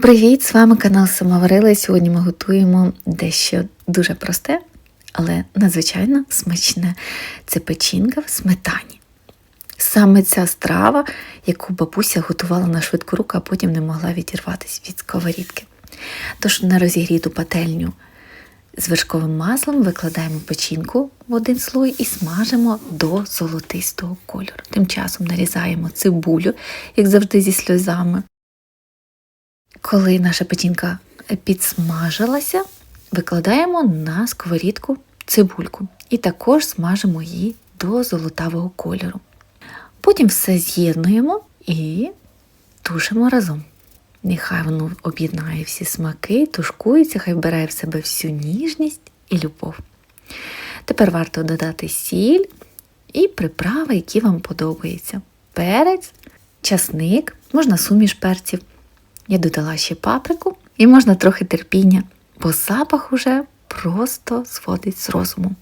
Привіт! З вами канал Самоварила. Сьогодні ми готуємо дещо дуже просте, але надзвичайно смачне. Це печінка в сметані. Саме ця страва, яку бабуся готувала на швидку руку, а потім не могла відірватися від сковорідки. Тож на розігріту пательню з вершковим маслом викладаємо печінку в один слой і смажимо до золотистого кольору. Тим часом нарізаємо цибулю, як завжди, зі сльозами. Коли наша печінка підсмажилася, викладаємо на сковорідку цибульку і також смажимо її до золотавого кольору. Потім все з'єднуємо і тушимо разом. Нехай воно об'єднає всі смаки, тушкується, хай вбирає в себе всю ніжність і любов. Тепер варто додати сіль і приправи, які вам подобаються. Перець, часник, можна суміш перців. Я додала ще паприку і можна трохи терпіння, бо запах уже просто зводить з розуму.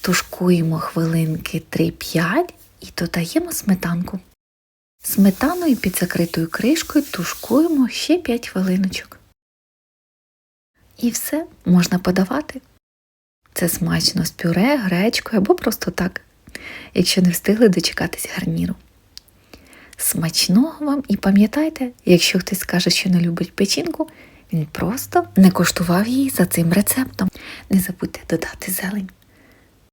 Тушкуємо хвилинки 3-5 і додаємо сметанку. Сметаною під закритою кришкою тушкуємо ще 5 хвилиночок. І все можна подавати. Це смачно з пюре, гречкою або просто так, якщо не встигли дочекатись гарніру. Смачного вам і пам'ятайте, якщо хтось скаже, що не любить печінку, він просто не коштував її за цим рецептом. Не забудьте додати зелень.